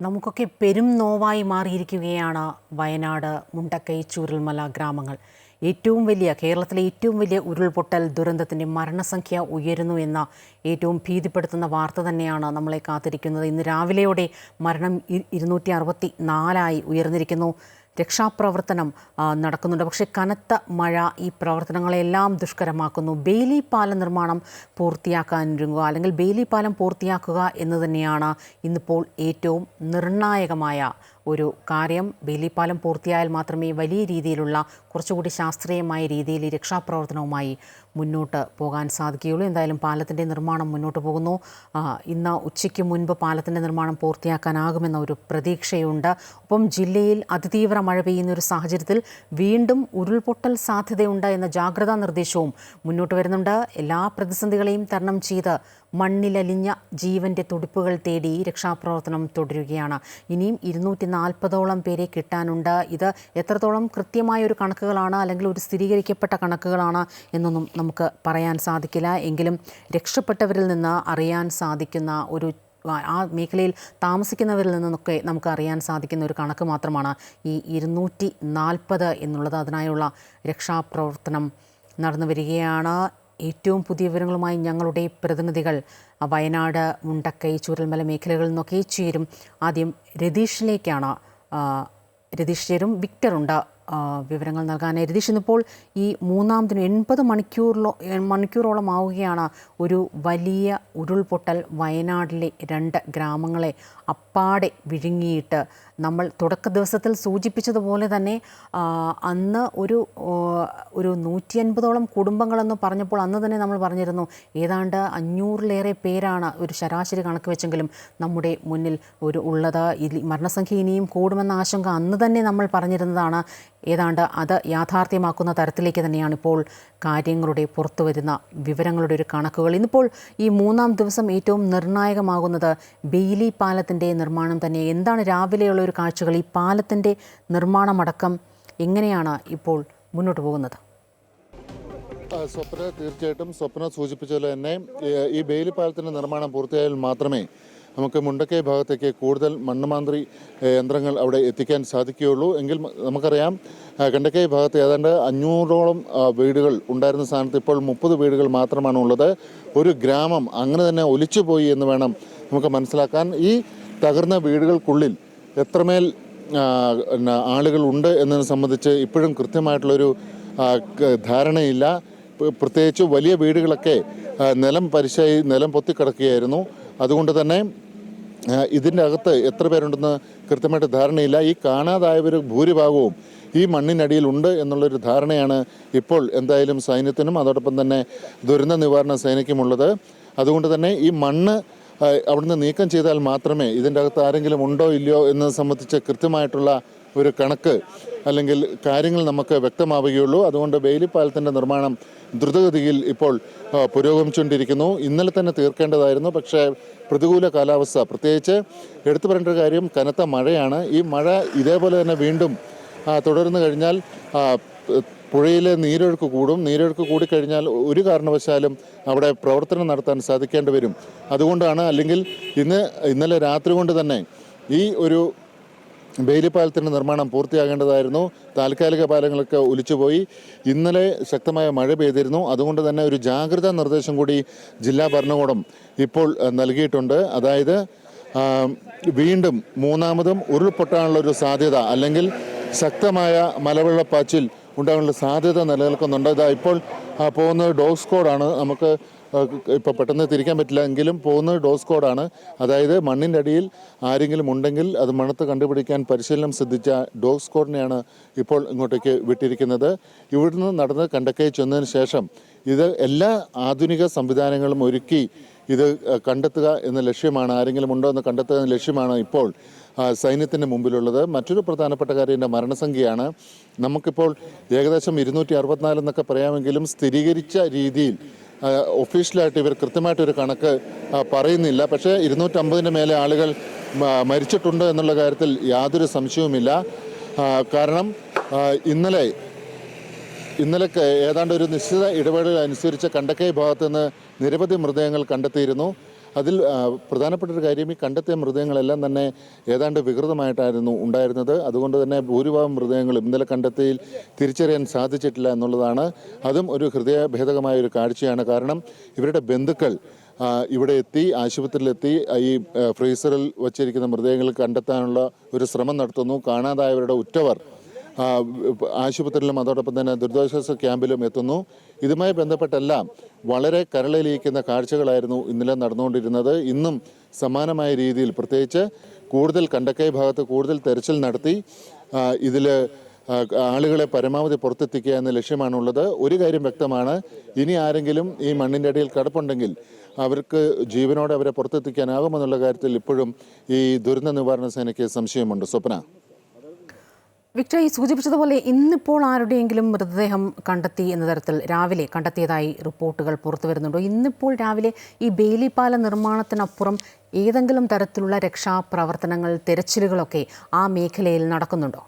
നമുക്കൊക്കെ പെരും നോവായി മാറിയിരിക്കുകയാണ് വയനാട് മുണ്ടക്കൈ ചൂരൽമല ഗ്രാമങ്ങൾ. ഏറ്റവും വലിയ കേരളത്തിലെ ഏറ്റവും വലിയ ഉരുൾപൊട്ടൽ ദുരന്തത്തിന്റെ മരണസംഖ്യ ഉയരുന്നു എന്ന ഏറ്റവും ഭീതിപ്പെടുത്തുന്ന വാർത്ത തന്നെയാണ് നമ്മളെ കാത്തിരിക്കുന്നത്. ഇന്ന് രാവിലെയോടെ മരണം ഇരുന്നൂറ്റി അറുപത്തി നാലായി ഉയർന്നിരിക്കുന്നു. രക്ഷാപ്രവർത്തനം നടക്കുന്നുണ്ട്. പക്ഷേ കനത്ത മഴ ഈ പ്രവർത്തനങ്ങളെല്ലാം ദുഷ്കരമാക്കുന്നു. ബെയിലി പാലം നിർമ്മാണം പൂർത്തിയാക്കാനൊരുങ്ങുക അല്ലെങ്കിൽ ബെയിലി പാലം പൂർത്തിയാക്കുക എന്ന് തന്നെയാണ് ഇന്നിപ്പോൾ ഏറ്റവും നിർണായകമായ ഒരു കാര്യം. ബെയിലി പാലം പൂർത്തിയായാൽ മാത്രമേ വലിയ രീതിയിലുള്ള കുറച്ചുകൂടി ശാസ്ത്രീയമായ രീതിയിൽ രക്ഷാപ്രവർത്തനവുമായി മുന്നോട്ട് പോകാൻ സാധിക്കുകയുള്ളൂ. എന്തായാലും പാലത്തിന്റെ നിർമ്മാണം മുന്നോട്ട് പോകുന്നു. ഇന്ന് ഉച്ചയ്ക്ക് മുൻപ് പാലത്തിന്റെ നിർമ്മാണം പൂർത്തിയാക്കാനാകുമെന്ന ഒരു പ്രതീക്ഷയുണ്ട്. ഒപ്പം ജില്ലയിൽ അതിതീവ്ര മഴ പെയ്യുന്ന ഒരു സാഹചര്യത്തിൽ വീണ്ടും ഉരുൾപൊട്ടൽ സാധ്യതയുണ്ട് എന്ന ജാഗ്രതാ നിർദ്ദേശവും മുന്നോട്ട് വരുന്നുണ്ട്. എല്ലാ പ്രതിസന്ധികളെയും തരണം ചെയ്ത് മണ്ണിലലിഞ്ഞ ജീവന്റെ തുടിപ്പുകൾ തേടി രക്ഷാപ്രവർത്തനം തുടരുകയാണ്. ഇനിയും ഇരുന്നൂറ്റി നാൽപ്പതോളം പേരെ കിട്ടാനുണ്ട്. ഇത് എത്രത്തോളം കൃത്യമായ ഒരു കണക്കുകളാണ് അല്ലെങ്കിൽ ഒരു സ്ഥിരീകരിക്കപ്പെട്ട കണക്കുകളാണ് എന്നൊന്നും നമുക്ക് പറയാൻ സാധിക്കില്ല. എങ്കിലും രക്ഷപ്പെട്ടവരിൽ നിന്ന് അറിയാൻ സാധിക്കുന്ന ഒരു ആ- മേഖലയിൽ താമസിക്കുന്നവരിൽ നിന്നൊക്കെ നമുക്ക് അറിയാൻ സാധിക്കുന്ന ഒരു കണക്ക് മാത്രമാണ് ഈ ഇരുന്നൂറ്റി നാൽപ്പത് എന്നുള്ളത്. അതിനായുള്ള രക്ഷാപ്രവർത്തനം നടന്നു വരികയാണ്. ഏറ്റവും പുതിയ വിവരങ്ങളുമായി ഞങ്ങളുടെ പ്രതിനിധികൾ വയനാട് മുണ്ടക്കൈ ചൂരൽമല മേഖലകളിൽ നിന്നൊക്കെ ചേരും. ആദ്യം രതീഷിലേക്കാണ് രതീഷ് ചേരും. വിക്ടറുണ്ട് വിവരങ്ങൾ നൽകാനായി രതീഷ് ഇന്നിപ്പോൾ ഈ മൂന്നാം ദിനം എൺപത് മണിക്കൂറിലോ മണിക്കൂറോളം ആവുകയാണ് ഒരു വലിയ ഉരുൾപൊട്ടൽ വയനാട്ടിലെ രണ്ട് ഗ്രാമങ്ങളെ അപ്പാടെ വിഴുങ്ങിയിട്ട് നമ്മൾ തുടക്ക ദിവസത്തിൽ സൂചിപ്പിച്ചതുപോലെ തന്നെ അന്ന് ഒരു ഒരു നൂറ്റി അൻപതോളം കുടുംബങ്ങളെന്ന് പറഞ്ഞപ്പോൾ അന്ന് തന്നെ നമ്മൾ പറഞ്ഞിരുന്നു ഏതാണ്ട് അഞ്ഞൂറിലേറെ പേരാണ് ഒരു ശരാശരി കണക്ക് വെച്ചെങ്കിലും നമ്മുടെ മുന്നിൽ ഒരു ഉള്ളത്. മരണസംഖ്യ ഇനിയും കൂടുമെന്ന ആശങ്ക അന്ന് തന്നെ നമ്മൾ പറഞ്ഞിരുന്നതാണ്. ഏതാണ്ട് അത് യാഥാർത്ഥ്യമാക്കുന്ന തരത്തിലേക്ക് തന്നെയാണ് ഇപ്പോൾ കാര്യങ്ങളുടെ പുറത്തു വരുന്ന വിവരങ്ങളുടെ ഒരു കണക്കുകൾ. ഇന്നിപ്പോൾ ഈ മൂന്നാം ദിവസം ഏറ്റവും നിർണായകമാകുന്നത് ബെയിലി പാലത്തിന്റെ നിർമ്മാണം തന്നെ. എന്താണ് രാവിലെയുള്ള ഒരു കാഴ്ചകൾ? ഈ പാലത്തിന്റെ നിർമ്മാണമടക്കം എങ്ങനെയാണ് ഇപ്പോൾ മുന്നോട്ട് പോകുന്നത്? സ്വപ്ന തീർച്ചയായിട്ടും സ്വപ്ന സൂചിപ്പിച്ചതുപോലെ തന്നെ ഈ ബെയിലി പാലത്തിന്റെ നിർമ്മാണം പൂർത്തിയായാൽ മാത്രമേ നമുക്ക് മുണ്ടക്കൈ ഭാഗത്തേക്ക് കൂടുതൽ മണ്ണുമാന്ത്രി യന്ത്രങ്ങൾ അവിടെ എത്തിക്കാൻ സാധിക്കുകയുള്ളൂ. എങ്കിൽ നമുക്കറിയാം കണ്ടക്കൈ ഭാഗത്ത് ഏതാണ്ട് അഞ്ഞൂറോളം വീടുകൾ ഉണ്ടായിരുന്ന സ്ഥാനത്ത് ഇപ്പോൾ മുപ്പത് വീടുകൾ മാത്രമാണ് ഉള്ളത് ഒരു ഗ്രാമം അങ്ങനെ തന്നെ ഒലിച്ചുപോയി എന്ന് വേണം നമുക്ക് മനസ്സിലാക്കാൻ. ഈ തകർന്ന വീടുകൾക്കുള്ളിൽ എത്രമേൽ ആളുകൾ ഉണ്ട് എന്നതിനെ സംബന്ധിച്ച് ഇപ്പോഴും കൃത്യമായിട്ടുള്ളൊരു ധാരണയില്ല. പ്രത്യേകിച്ച് വലിയ വീടുകളൊക്കെ നിലം പരിശായി നിലം പൊത്തിക്കിടക്കുകയായിരുന്നു. അതുകൊണ്ട് തന്നെ ഇതിന്റെ അകത്ത് എത്ര പേരുണ്ടെന്ന് കൃത്യമായിട്ട് ധാരണയില്ല. ഈ കാണാതായവർ ഭൂരിഭാഗവും ഈ മണ്ണിനടിയിലുണ്ട് എന്നുള്ളൊരു ധാരണയാണ് ഇപ്പോൾ എന്തായാലും സൈന്യത്തിനും അതോടൊപ്പം തന്നെ ദുരന്ത നിവാരണ സേനയ്ക്കുമുള്ളത്. അതുകൊണ്ട് തന്നെ ഈ മണ്ണ് അവിടുന്ന് നീക്കം ചെയ്താൽ മാത്രമേ ഇതിന്റെ അകത്ത് ആരെങ്കിലും ഉണ്ടോ ഇല്ലയോ എന്നത് സംബന്ധിച്ച് കൃത്യമായിട്ടുള്ള ഒരു കണക്ക് അല്ലെങ്കിൽ കാര്യങ്ങൾ നമുക്ക് വ്യക്തമാവുകയുള്ളൂ. അതുകൊണ്ട് ബെയിലി പാലത്തിന്റെ നിർമ്മാണം ദ്രുതഗതിയിൽ ഇപ്പോൾ പുരോഗമിച്ചുകൊണ്ടിരിക്കുന്നു. ഇന്നലെ തന്നെ തീർക്കേണ്ടതായിരുന്നു. പക്ഷേ പ്രതികൂല കാലാവസ്ഥ. പ്രത്യേകിച്ച് എടുത്തു പറയേണ്ട കാര്യം കനത്ത മഴയാണ്. ഈ മഴ ഇതേപോലെ തന്നെ വീണ്ടും തുടർന്നു കഴിഞ്ഞാൽ പുഴയിലെ നീരൊഴുക്ക് കൂടും. നീരൊഴുക്ക് കൂടിക്കഴിഞ്ഞാൽ ഒരു കാരണവശാലും അവിടെ പ്രവർത്തനം നടത്താൻ സാധിക്കേണ്ടി വരും. അതുകൊണ്ടാണ് അല്ലെങ്കിൽ ഇന്ന് ഇന്നലെ രാത്രി കൊണ്ട് തന്നെ ഈ ഒരു ബെയിലിപ്പാലത്തിന്റെ നിർമ്മാണം പൂർത്തിയാകേണ്ടതായിരുന്നു. താൽക്കാലിക പാലങ്ങളൊക്കെ ഒലിച്ചുപോയി. ഇന്നലെ ശക്തമായ മഴ പെയ്തിരുന്നു. അതുകൊണ്ട് തന്നെ ഒരു ജാഗ്രതാ നിർദ്ദേശം കൂടി ജില്ലാ ഭരണകൂടം ഇപ്പോൾ നൽകിയിട്ടുണ്ട്. അതായത് വീണ്ടും മൂന്നാമതും ഉരുൾപൊട്ടാനുള്ള ഒരു സാധ്യത അല്ലെങ്കിൽ ശക്തമായ മലവെള്ളപ്പാച്ചിൽ ഉണ്ടാകാനുള്ള സാധ്യത നിലനിൽക്കുന്നുണ്ട്. ഇതാ ഇപ്പോൾ പോകുന്ന പോകുന്നത് ഡോഗ് സ്ക്വാഡാണ് നമുക്ക് ഇപ്പോൾ പെട്ടെന്ന് തിരിക്കാൻ പറ്റില്ല. എങ്കിലും പോകുന്നത് ഡോസ് കോഡാണ്. അതായത് മണ്ണിന്റെ അടിയിൽ ആരെങ്കിലും ഉണ്ടെങ്കിൽ അത് മണത്ത് കണ്ടുപിടിക്കാൻ പരിശീലനം സിദ്ധിച്ച ഡോസ് കോഡിനെയാണ് ഇപ്പോൾ ഇങ്ങോട്ടേക്ക് വിട്ടിരിക്കുന്നത്. ഇവിടുന്ന് നടന്ന് കണ്ടക്കൈ ചെന്നതിന് ശേഷം ഇത് എല്ലാ ആധുനിക സംവിധാനങ്ങളും ഒരുക്കി ഇത് കണ്ടെത്തുക എന്ന ലക്ഷ്യമാണ്. ആരെങ്കിലും ഉണ്ടോ എന്ന് കണ്ടെത്തുക എന്ന ലക്ഷ്യമാണ് ഇപ്പോൾ സൈന്യത്തിന്റെ മുമ്പിലുള്ളത്. മറ്റൊരു പ്രധാനപ്പെട്ട കാര്യം എന്റെ മരണസംഖ്യയാണ്. നമുക്കിപ്പോൾ ഏകദേശം ഇരുന്നൂറ്റി അറുപത്തിനാല് എന്നൊക്കെ പറയാമെങ്കിലും സ്ഥിരീകരിച്ച രീതിയിൽ ഒഫീഷ്യലായിട്ട് ഇവർ കൃത്യമായിട്ടൊരു കണക്ക് പറയുന്നില്ല. പക്ഷേ ഇരുന്നൂറ്റമ്പതിന്റെ മേലെ ആളുകൾ മരിച്ചിട്ടുണ്ട് എന്നുള്ള കാര്യത്തിൽ യാതൊരു സംശയവുമില്ല. കാരണം ഇന്നലെ ഇന്നലെ ഏതാണ്ട് ഒരു നിശ്ചിത ഇടപെടൽ അനുസരിച്ച് കണ്ടക്കൈ ഭാഗത്ത് നിന്ന് നിരവധി മൃതദേഹങ്ങൾ കണ്ടെത്തിയിരുന്നു. അതിൽ പ്രധാനപ്പെട്ട ഒരു കാര്യം ഈ കണ്ടെത്തിയ മൃതദേഹങ്ങളെല്ലാം തന്നെ ഏതാണ്ട് വികൃതമായിട്ടായിരുന്നു ഉണ്ടായിരുന്നത്. അതുകൊണ്ട് തന്നെ ഭൂരിഭാഗം മൃതദേഹങ്ങളും ഇന്നലെ കണ്ടെത്തിയിൽ തിരിച്ചറിയാൻ സാധിച്ചിട്ടില്ല എന്നുള്ളതാണ്. അതും ഒരു ഹൃദയഭേദകമായ ഒരു കാഴ്ചയാണ്. കാരണം ഇവരുടെ ബന്ധുക്കൾ ഇവിടെ എത്തി ആശുപത്രിയിലെത്തി ഈ ഫ്രീസറിൽ വച്ചിരിക്കുന്ന മൃതദേഹങ്ങൾ കണ്ടെത്താനുള്ള ഒരു ശ്രമം നടത്തുന്നു. കാണാതായവരുടെ ഉറ്റവർ ആശുപത്രിയിലും അതോടൊപ്പം തന്നെ ദുരിതാശ്വാസ ക്യാമ്പിലും എത്തുന്നു. ഇതുമായി ബന്ധപ്പെട്ടെല്ലാം വളരെ കരളിലിരിക്കുന്ന കാഴ്ചകളായിരുന്നു ഇന്നലെ നടന്നുകൊണ്ടിരുന്നത്. ഇന്നും സമാനമായ രീതിയിൽ പ്രത്യേകിച്ച് കൂടുതൽ കണ്ടക്കൈ ഭാഗത്ത് കൂടുതൽ തെരച്ചിൽ നടത്തി ഇതിൽ ആളുകളെ പരമാവധി പുറത്തെത്തിക്കുക എന്ന ലക്ഷ്യമാണുള്ളത്. ഒരു കാര്യം വ്യക്തമാണ് ഇനി ആരെങ്കിലും ഈ മണ്ണിന്റെ അടിയിൽ കിടപ്പുണ്ടെങ്കിൽ അവർക്ക് ജീവനോടെ അവരെ പുറത്തെത്തിക്കാനാകുമെന്നുള്ള കാര്യത്തിൽ ഇപ്പോഴും ഈ ദുരന്ത നിവാരണ സേനയ്ക്ക് സംശയമുണ്ട്. സ്വപ്ന? വിക്ടർ സൂചിപ്പിച്ചതുപോലെ ഇന്നിപ്പോൾ ആരുടെയെങ്കിലും മൃതദേഹം കണ്ടെത്തി എന്ന തരത്തിൽ രാവിലെ കണ്ടെത്തിയതായി റിപ്പോർട്ടുകൾ പുറത്തു വരുന്നുണ്ടോ. ഇന്നിപ്പോൾ രാവിലെ ഈ ബേലിപ്പാല നിർമ്മാണത്തിനപ്പുറം ഏതെങ്കിലും തരത്തിലുള്ള രക്ഷാപ്രവർത്തനങ്ങൾ തെരച്ചിലുകളൊക്കെ ആ മേഖലയിൽ നടക്കുന്നുണ്ടോ?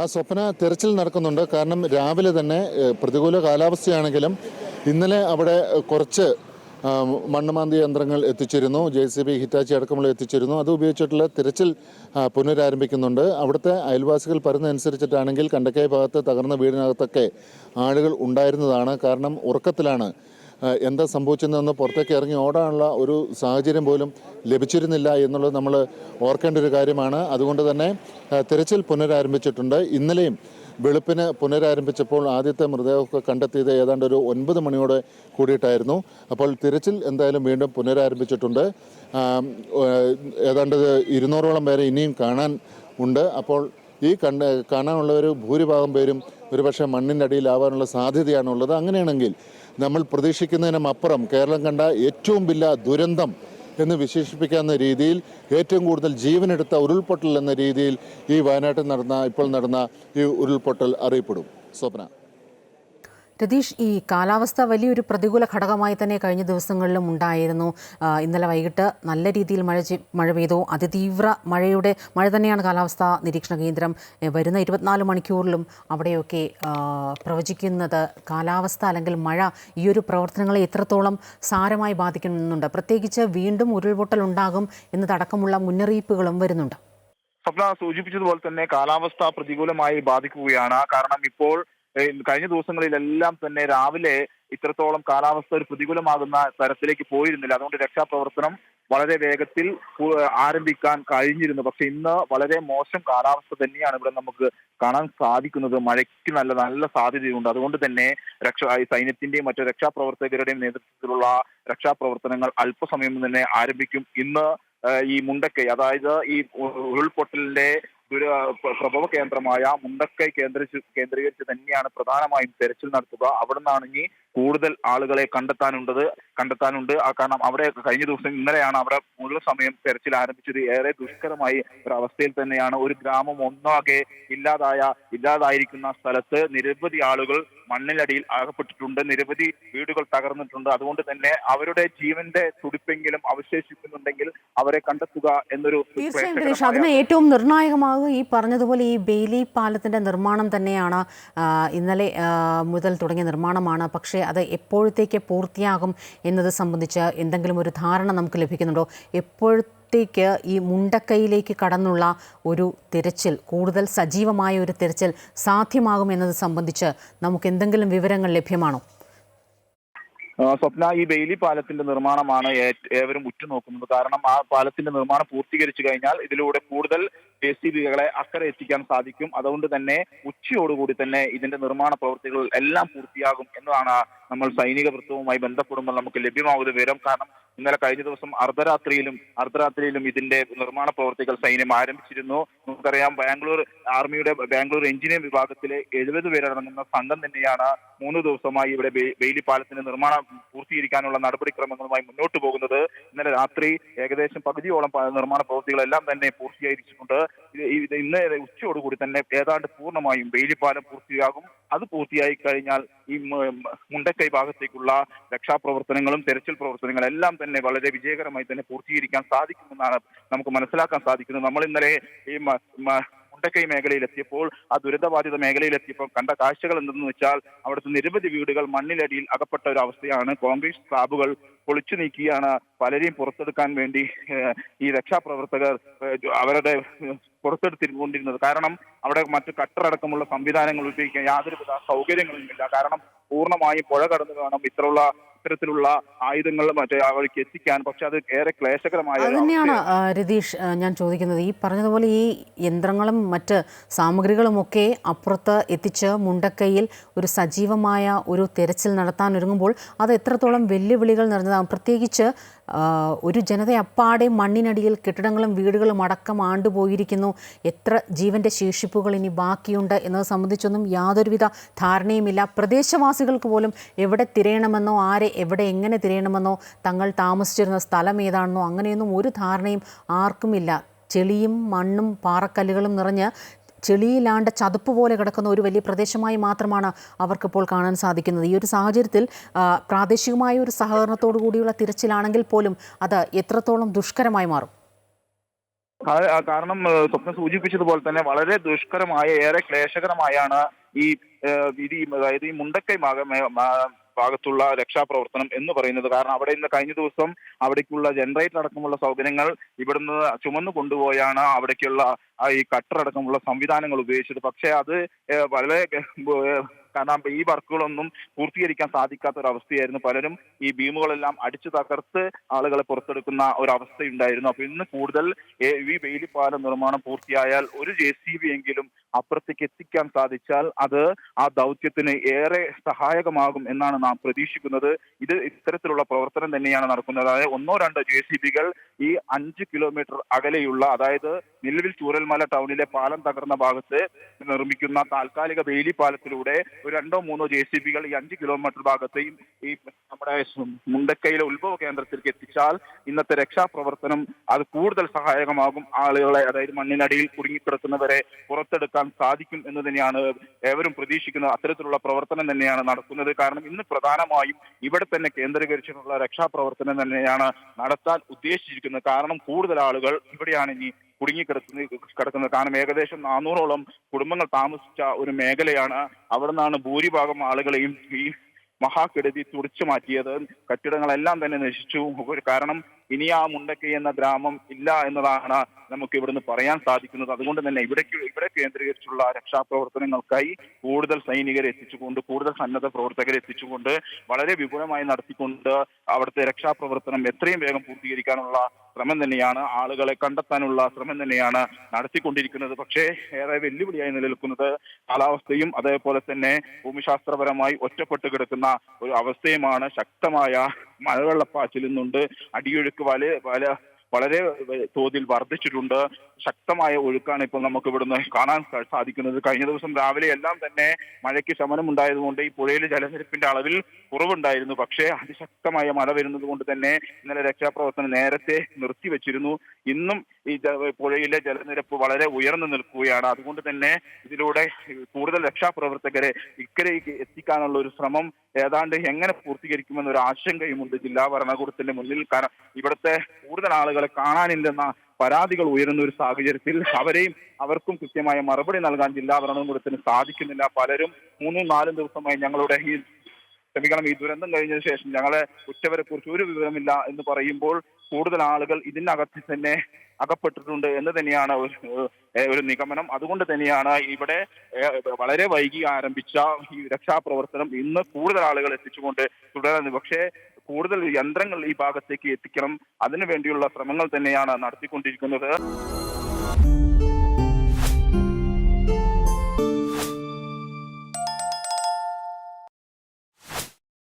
ആ സ്വപ്ന തെരച്ചിൽ നടക്കുന്നുണ്ട്. കാരണം രാവിലെ തന്നെ പ്രതികൂല കാലാവസ്ഥയാണെങ്കിലും ഇന്നലെ അവിടെ കുറച്ച് മണ്ണുമാന്തി യന്ത്രങ്ങൾ എത്തിച്ചിരുന്നു. ജെ സി ബി ഹിറ്റാച്ചി അടക്കമുള്ള എത്തിച്ചിരുന്നു. അത് ഉപയോഗിച്ചിട്ടുള്ള തിരച്ചിൽ പുനരാരംഭിക്കുന്നുണ്ട്. അവിടുത്തെ അയൽവാസികൾ പറയുന്നതനുസരിച്ചിട്ടാണെങ്കിൽ കണ്ടക്കായ ഭാഗത്ത് തകർന്ന വീടിനകത്തൊക്കെ ആളുകൾ ഉണ്ടായിരുന്നതാണ്. കാരണം ഉറക്കത്തിലാണ്. എന്താ സംഭവിച്ചതെന്ന് പുറത്തേക്ക് ഇറങ്ങി ഓടാനുള്ള ഒരു സാഹചര്യം പോലും ലഭിച്ചിരുന്നില്ല എന്നുള്ളത് നമ്മൾ ഓർക്കേണ്ട ഒരു കാര്യമാണ്. അതുകൊണ്ട് തന്നെ തിരച്ചിൽ പുനരാരംഭിച്ചിട്ടുണ്ട്. ഇന്നലെയും വെളുപ്പിന് പുനരാരംഭിച്ചപ്പോൾ ആദ്യത്തെ മൃതദേഹമൊക്കെ കണ്ടെത്തിയത് ഏതാണ്ട് ഒരു ഒൻപത് മണിയോടെ കൂടിയിട്ടായിരുന്നു. അപ്പോൾ തിരച്ചിൽ എന്തായാലും വീണ്ടും പുനരാരംഭിച്ചിട്ടുണ്ട്. ഏതാണ്ട് ഇരുന്നൂറോളം പേരെ ഇനിയും കാണാൻ ഉണ്ട്. അപ്പോൾ ഈ കണ്ട കാണാനുള്ളവർ ഭൂരിഭാഗം പേരും ഒരുപക്ഷെ മണ്ണിന്റെ അടിയിലാവാനുള്ള സാധ്യതയാണുള്ളത്. അങ്ങനെയാണെങ്കിൽ നമ്മൾ പ്രതീക്ഷിക്കുന്നതിനും അപ്പുറം കേരളം കണ്ട ഏറ്റവും വലിയ ദുരന്തം എന്ന് വിശേഷിപ്പിക്കാവുന്ന രീതിയിൽ ഏറ്റവും കൂടുതൽ ജീവനെടുത്ത ഉരുൾപൊട്ടൽ എന്ന രീതിയിൽ ഈ വയനാട്ടിൽ നടന്ന ഇപ്പോൾ നടന്ന ഈ ഉരുൾപൊട്ടൽ അറിയപ്പെടും. സ്വപ്ന. രതീഷ് ഈ കാലാവസ്ഥ വലിയൊരു പ്രതികൂല ഘടകമായി തന്നെ കഴിഞ്ഞ ദിവസങ്ങളിലും ഉണ്ടായിരുന്നു. ഇന്നലെ വൈകിട്ട് നല്ല രീതിയിൽ മഴ മഴ പെയ്തു. അതിതീവ്ര മഴയുടെ മഴ തന്നെയാണ് കാലാവസ്ഥാ നിരീക്ഷണ കേന്ദ്രം. വരുന്ന ഇരുപത്തിനാല് മണിക്കൂറിലും അവിടെയൊക്കെ പ്രവചിക്കുന്നത് കാലാവസ്ഥ അല്ലെങ്കിൽ മഴ ഈ ഒരു പ്രവർത്തനങ്ങളെ എത്രത്തോളം സാരമായി ബാധിക്കുന്നുണ്ട്. പ്രത്യേകിച്ച് വീണ്ടും ഉരുൾപൊട്ടൽ ഉണ്ടാകും എന്നതടക്കമുള്ള മുന്നറിയിപ്പുകളും വരുന്നുണ്ട്. സ്വപ്ന സൂചിപ്പിച്ചതുപോലെ തന്നെ കാലാവസ്ഥ പ്രതികൂലമായി ബാധിക്കുകയാണ്. കാരണം ഇപ്പോൾ കഴിഞ്ഞ ദിവസങ്ങളിലെല്ലാം തന്നെ രാവിലെ ഇത്രത്തോളം കാലാവസ്ഥ ഒരു പ്രതികൂലമാകുന്ന തരത്തിലേക്ക് പോയിരുന്നില്ല. അതുകൊണ്ട് രക്ഷാപ്രവർത്തനം വളരെ വേഗത്തിൽ ആരംഭിക്കാൻ കഴിഞ്ഞിരുന്നു. പക്ഷെ ഇന്ന് വളരെ മോശം കാലാവസ്ഥ തന്നെയാണ് ഇവിടെ നമുക്ക് കാണാൻ സാധിക്കുന്നത്. മഴയ്ക്ക് നല്ല നല്ല സാധ്യതയുണ്ട്. അതുകൊണ്ട് തന്നെ രക്ഷ സൈന്യത്തിന്റെയും മറ്റു രക്ഷാപ്രവർത്തകരുടെയും നേതൃത്വത്തിലുള്ള രക്ഷാപ്രവർത്തനങ്ങൾ അല്പസമയം തന്നെ ആരംഭിക്കും. ഇന്ന് ഈ മുണ്ടക്കൈ അതായത് ഈ ഉരുൾപൊട്ടലിന്റെ പ്രഭവ കേന്ദ്രമായ മുണ്ടക്കൈ കേന്ദ്രീകരിച്ച് തന്നെയാണ് പ്രധാനമായും തെരച്ചിൽ നടത്തുക. അവിടെ നിന്നാണ് ഇനി കൂടുതൽ ആളുകളെ കണ്ടെത്താനുണ്ടത് കണ്ടെത്താനുണ്ട്. ആ കാരണം അവരെ കഴിഞ്ഞ ദിവസം ഇന്നലെയാണ് അവരെ മുഴുവൻ സമയം തെരച്ചിൽ ആരംഭിച്ചത്. ഏറെ ദുഷ്കരമായി ഒരു അവസ്ഥയിൽ തന്നെയാണ് ഒരു ഗ്രാമം ഒന്നാകെ ഇല്ലാതായ ഇല്ലാതായിരിക്കുന്ന സ്ഥലത്ത് നിരവധി ആളുകൾ മണ്ണിനടിയിൽ അകപ്പെട്ടിട്ടുണ്ട്. നിരവധി വീടുകൾ തകർന്നിട്ടുണ്ട്. അതുകൊണ്ട് തന്നെ അവരുടെ ജീവന്റെ തുടിപ്പെങ്കിലും അവശേഷിക്കുന്നുണ്ടെങ്കിൽ അവരെ കണ്ടെത്തുക എന്നൊരു തീർച്ചയായും അതിന് ഏറ്റവും നിർണായകമാകുക ഈ പറഞ്ഞതുപോലെ ഈ ബെയിലി പാലത്തിന്റെ നിർമ്മാണം തന്നെയാണ് ഇന്നലെ മുതൽ തുടങ്ങിയ നിർമ്മാണമാണ്. പക്ഷേ അത് എപ്പോഴത്തേക്ക് പൂർത്തിയാകും എന്നത് സംബന്ധിച്ച് എന്തെങ്കിലും ഒരു ധാരണ നമുക്ക് ലഭിക്കുന്നുണ്ടോ? എപ്പോഴത്തേക്ക് ഈ മുണ്ടക്കൈയിലേക്ക് കടന്നുള്ള ഒരു തിരച്ചിൽ കൂടുതൽ സജീവമായ ഒരു തിരച്ചിൽ സാധ്യമാകും എന്നത് സംബന്ധിച്ച് നമുക്ക് എന്തെങ്കിലും വിവരങ്ങൾ ലഭ്യമാണോ? സ്വപ്ന ഈ ബെയിലി പാലത്തിന്റെ നിർമ്മാണമാണ് ഏവരും ഉറ്റുനോക്കുന്നത്. കാരണം ആ പാലത്തിന്റെ നിർമ്മാണം പൂർത്തീകരിച്ചു കഴിഞ്ഞാൽ ഇതിലൂടെ കൂടുതൽ ജെ സി ബികളെ അക്കരെ എത്തിക്കാൻ സാധിക്കും. അതുകൊണ്ട് തന്നെ ഉച്ചയോടുകൂടി തന്നെ ഇതിന്റെ നിർമ്മാണ പ്രവൃത്തികൾ എല്ലാം പൂർത്തിയാകും എന്നതാണ് നമ്മൾ സൈനിക വൃത്തവുമായി ബന്ധപ്പെടുമ്പോൾ നമുക്ക് ലഭ്യമാകുന്ന വിവരം. കാരണം ഇന്നലെ കഴിഞ്ഞ ദിവസം അർദ്ധരാത്രിയിലും അർദ്ധരാത്രിയിലും ഇതിന്റെ നിർമ്മാണ പ്രവർത്തികൾ സൈന്യം ആരംഭിച്ചിരുന്നു. നമുക്കറിയാം ബാംഗ്ലൂർ ആർമിയുടെ ബാംഗ്ലൂർ എഞ്ചിനീയർ വിഭാഗത്തിലെ എഴുപത് പേരടങ്ങുന്ന സംഘം തന്നെയാണ് മൂന്ന് ദിവസമായി ഇവിടെ ബെയിലി പാലത്തിന്റെ നിർമ്മാണം പൂർത്തീകരിക്കാനുള്ള നടപടിക്രമങ്ങളുമായി മുന്നോട്ട് പോകുന്നത്. ഇന്നലെ രാത്രി ഏകദേശം പകുതിയോളം നിർമ്മാണ പ്രവൃത്തികളെല്ലാം തന്നെ ഇത് ഇന്ന് ഉച്ചയോടുകൂടി തന്നെ ഏതാണ്ട് പൂർണമായും ബെയിലി പാലം പൂർത്തിയാകും. അത് പൂർത്തിയായി കഴിഞ്ഞാൽ ഈ മു- മുണ്ടക്കൈ ഭാഗത്തേക്കുള്ള രക്ഷാപ്രവർത്തനങ്ങളും തെരച്ചിൽ പ്രവർത്തനങ്ങളും എല്ലാം തന്നെ വളരെ വിജയകരമായി തന്നെ പൂർത്തീകരിക്കാൻ സാധിക്കുമെന്നാണ് നമുക്ക് മനസ്സിലാക്കാൻ സാധിക്കുന്നത്. നമ്മൾ ഇന്നലെ ഈ മുണ്ടക്കൈ മേഖലയിലെത്തിയപ്പോൾ ആ ദുരിതബാധിത മേഖലയിലെത്തിയപ്പോൾ കണ്ട കാഴ്ചകൾ എന്തെന്ന് വെച്ചാൽ അവിടുത്തെ നിരവധി വീടുകൾ മണ്ണിലടിയിൽ അകപ്പെട്ട ഒരു അവസ്ഥയാണ്. കോൺക്രീറ്റ് സ്ലാബുകൾ പൊളിച്ചു നീക്കിയാണ് പലരെയും പുറത്തെടുക്കാൻ വേണ്ടി ഈ രക്ഷാപ്രവർത്തകർ അവരുടെ ഏഹ്, കാരണം അവിടെ മറ്റു കട്ടറടക്കമുള്ള സംവിധാനങ്ങൾ ഉപയോഗിക്കാൻ യാതൊരുവിധ സൗകര്യങ്ങളും ഇല്ല കാരണം പൂർണമായും പുഴ കടന്നു കാണും ഇത്രയുള്ള ഇത്തരത്തിലുള്ള ആയുധങ്ങൾ മറ്റേ അവർക്ക് എത്തിക്കാൻ. പക്ഷെ അത് ഏറെ ക്ലേശകരമായ തന്നെയാണ് രതീഷ് ഞാൻ ചോദിക്കുന്നത്. ഈ പറഞ്ഞതുപോലെ ഈ യന്ത്രങ്ങളും മറ്റ് സാമഗ്രികളും ഒക്കെ അപ്പുറത്ത് എത്തിച്ച് മുണ്ടക്കൈയിൽ ഒരു സജീവമായ ഒരു തെരച്ചിൽ നടത്താൻ ഒരുങ്ങുമ്പോൾ അത് എത്രത്തോളം വെല്ലുവിളികൾ നിറഞ്ഞതാണ് പ്രത്യേകിച്ച് ഒരു ജനത അപ്പാടെ മണ്ണിനടിയിൽ കെട്ടിടങ്ങളും വീടുകളും അടക്കം ആണ്ടുപോയിരിക്കുന്നു എത്ര ജീവന്റെ ശേഷിപ്പുകൾ ഇനി ബാക്കിയുണ്ട് എന്നത് സംബന്ധിച്ചൊന്നും യാതൊരുവിധ ധാരണയുമില്ല. പ്രദേശവാസികൾക്ക് പോലും എവിടെ തിരയണമെന്നോ ആരെ എവിടെ എങ്ങനെ തിരയണമെന്നോ തങ്ങൾ താമസിച്ചിരുന്ന സ്ഥലം ഏതാണെന്നോ അങ്ങനെയൊന്നും ഒരു ധാരണയും ആർക്കുമില്ല. ചെളിയും മണ്ണും പാറക്കല്ലുകളും നിറഞ്ഞ് ചെളിയിലാണ്ട ചതുപ്പ് പോലെ കിടക്കുന്ന ഒരു വലിയ പ്രദേശമായി മാത്രമാണ് അവർക്കിപ്പോൾ കാണാൻ സാധിക്കുന്നത്. ഈ ഒരു സാഹചര്യത്തിൽ പ്രാദേശികമായ ഒരു സഹകരണത്തോടു കൂടിയുള്ള തിരച്ചിലാണെങ്കിൽ പോലും അത് എത്രത്തോളം ദുഷ്കരമായി മാറും? കാരണം സ്വപ്ന സൂചിപ്പിച്ചതുപോലെ തന്നെ വളരെ ദുഷ്കരമായ ഏറെ ക്ലേശകരമായാണ് ഈ വിധി അതായത് ഈ മുണ്ടക്കൈ ഭാഗത്തുള്ള രക്ഷാപ്രവർത്തനം എന്ന് പറയുന്നത്. കാരണം അവിടെ ഇന്ന് കഴിഞ്ഞ ദിവസം അവിടേക്കുള്ള ജനറേറ്റർ അടക്കമുള്ള സൗകര്യങ്ങൾ ഇവിടുന്ന് ചുമന്നു കൊണ്ടുപോയാണ്. അവിടേക്കുള്ള ഈ കട്ടർ അടക്കമുള്ള സംവിധാനങ്ങൾ ഉപയോഗിച്ചത്. പക്ഷേ അത് വളരെ കാരണം ഈ വർക്കുകളൊന്നും പൂർത്തീകരിക്കാൻ സാധിക്കാത്ത ഒരു അവസ്ഥയായിരുന്നു പലരും ഈ ബീമുകളെല്ലാം അടിച്ചു തകർത്ത് ആളുകളെ പുറത്തെടുക്കുന്ന ഒരു അവസ്ഥയുണ്ടായിരുന്നു അപ്പൊ ഇന്ന് കൂടുതൽ ഈ വേലിപ്പാലം നിർമ്മാണം പൂർത്തിയായാൽ ഒരു ജെ സി ബി എങ്കിലും അപ്പുറത്തേക്ക് എത്തിക്കാൻ സാധിച്ചാൽ അത് ആ ദൗത്യത്തിന് ഏറെ സഹായകമാകും എന്നാണ് നാം പ്രതീക്ഷിക്കുന്നത്. ഇത് ഇത്തരത്തിലുള്ള പ്രവർത്തനം തന്നെയാണ് നടക്കുന്നത്. അതായത് ഒന്നോ രണ്ടോ ജെ സി ബികൾ ഈ അഞ്ച് കിലോമീറ്റർ അകലെയുള്ള അതായത് നിലവിൽ ചൂരൽമല ടൗണിലെ പാലം തകർന്ന ഭാഗത്ത് നിർമ്മിക്കുന്ന താൽക്കാലിക വേലിപ്പാലത്തിലൂടെ ഒരു രണ്ടോ മൂന്നോ ജെ സി ബികൾ ഈ അഞ്ച് കിലോമീറ്റർ ഭാഗത്തെയും ഈ നമ്മുടെ മുണ്ടക്കയിലെ ഉത്ഭവ കേന്ദ്രത്തിലേക്ക് എത്തിച്ചാൽ ഇന്നത്തെ രക്ഷാപ്രവർത്തനം അത് കൂടുതൽ സഹായകമാകും. ആളുകളെ അതായത് മണ്ണിനടിയിൽ കുടുങ്ങിക്കിടക്കുന്നവരെ പുറത്തെടുക്കാൻ സാധിക്കും എന്ന് തന്നെയാണ് ഏവരും പ്രതീക്ഷിക്കുന്നത്. അത്തരത്തിലുള്ള പ്രവർത്തനം തന്നെയാണ് നടക്കുന്നത്. കാരണം ഇന്ന് പ്രധാനമായും ഇവിടെ തന്നെ കേന്ദ്രീകരിച്ചിട്ടുള്ള രക്ഷാപ്രവർത്തനം തന്നെയാണ് നടത്താൻ ഉദ്ദേശിച്ചിരിക്കുന്നത്. കാരണം കൂടുതൽ ആളുകൾ ഇവിടെയാണ് ഇനി കുടുങ്ങിക്കിടക്കുന്നത് കിടക്കുന്നത് കാരണം ഏകദേശം നാനൂറോളം കുടുംബങ്ങൾ താമസിച്ച ഒരു മേഖലയാണ് അവിടെ നിന്നാണ് ഭൂരിഭാഗം ആളുകളെയും ഈ മഹാകെടുതി തുടിച്ചു മാറ്റിയത്. കെട്ടിടങ്ങളെല്ലാം തന്നെ നശിച്ചു. കാരണം ഇനി ആ മുണ്ടക്കൈ എന്ന ഗ്രാമം ഇല്ല എന്നതാണ് നമുക്ക് ഇവിടുന്ന് പറയാൻ സാധിക്കുന്നത് അതുകൊണ്ട് തന്നെ ഇവിടേക്ക് ഇവിടെ കേന്ദ്രീകരിച്ചുള്ള രക്ഷാപ്രവർത്തനങ്ങൾക്കായി കൂടുതൽ സൈനികരെ എത്തിച്ചുകൊണ്ട് കൂടുതൽ സന്നദ്ധ പ്രവർത്തകരെ എത്തിച്ചുകൊണ്ട് വളരെ വിപുലമായി നടത്തിക്കൊണ്ട് അവിടുത്തെ രക്ഷാപ്രവർത്തനം എത്രയും വേഗം പൂർത്തീകരിക്കാനുള്ള ശ്രമം തന്നെയാണ് ആളുകളെ കണ്ടെത്താനുള്ള ശ്രമം തന്നെയാണ് നടത്തിക്കൊണ്ടിരിക്കുന്നത്. പക്ഷേ ഏറെ വെല്ലുവിളിയായി നിലനിൽക്കുന്നത് കാലാവസ്ഥയും അതേപോലെ തന്നെ ഭൂമിശാസ്ത്രപരമായി ഒറ്റപ്പെട്ട് കിടക്കുന്ന ഒരു അവസ്ഥയുമാണ്. ശക്തമായ മഴവെള്ളപ്പാച്ചിൽ നിന്നുണ്ട്. അടിയൊഴുക്ക് വല വല വളരെ തോതിൽ വർദ്ധിച്ചിട്ടുണ്ട്. ശക്തമായ ഒഴുക്കാണ് ഇപ്പോൾ നമുക്ക് ഇവിടുന്ന് കാണാൻ സാധിക്കുന്നത്. കഴിഞ്ഞ ദിവസം രാവിലെ എല്ലാം തന്നെ മഴയ്ക്ക് ശമനം ഉണ്ടായതുകൊണ്ട് ഈ പുഴയിലെ ജലനിരപ്പിന്റെ അളവിൽ കുറവുണ്ടായിരുന്നു. പക്ഷേ അതിശക്തമായ മഴ വരുന്നത് കൊണ്ട് തന്നെ ഇന്നലെ രക്ഷാപ്രവർത്തനം നേരത്തെ നിർത്തിവെച്ചിരുന്നു. ഇന്നും ഈ പുഴയിലെ ജലനിരപ്പ് വളരെ ഉയർന്നു നിൽക്കുകയാണ്. അതുകൊണ്ട് തന്നെ ഇതിലൂടെ കൂടുതൽ രക്ഷാപ്രവർത്തകരെ ഇക്കരയ്ക്ക് എത്തിക്കാനുള്ള ഒരു ശ്രമം ഏതാണ്ട് എങ്ങനെ പൂർത്തീകരിക്കുമെന്നൊരു ആശങ്കയുമുണ്ട് ജില്ലാ ഭരണകൂടത്തിന്റെ മുന്നിൽ. കാരണം ഇവിടുത്തെ കൂടുതൽ ആളുകളെ കാണാനില്ലെന്ന പരാതികൾ ഉയരുന്ന ഒരു സാഹചര്യത്തിൽ അവരെയും അവർക്കും കൃത്യമായ മറുപടി നൽകാൻ ജില്ലാ ഭരണകൂടത്തിന് സാധിക്കുന്നില്ല. പലരും മൂന്നും നാലും ദിവസമായി ഞങ്ങളുടെ ഈ ക്ഷമിക്കണം ഈ ദുരന്തം കഴിഞ്ഞതിന് ശേഷം ഞങ്ങളെ ഉറ്റവരെ കുറിച്ച് ഒരു വിവരമില്ല എന്ന് പറയുമ്പോൾ കൂടുതൽ ആളുകൾ ഇതിനകത്ത് തന്നെ അകപ്പെട്ടിട്ടുണ്ട് എന്ന് തന്നെയാണ് ഒരു നിഗമനം. അതുകൊണ്ട് തന്നെയാണ് ഇവിടെ വളരെ വൈകി ആരംഭിച്ച ഈ രക്ഷാപ്രവർത്തനം ഇന്ന് കൂടുതൽ ആളുകൾ എത്തിച്ചുകൊണ്ട് തുടരുന്നത്. പക്ഷേ കൂടുതൽ യന്ത്രങ്ങൾ ഈ ഭാഗത്തേക്ക് എത്തിക്കണം. അതിനു വേണ്ടിയുള്ള ശ്രമങ്ങൾ തന്നെയാണ് നടത്തിക്കൊണ്ടിരിക്കുന്നത്.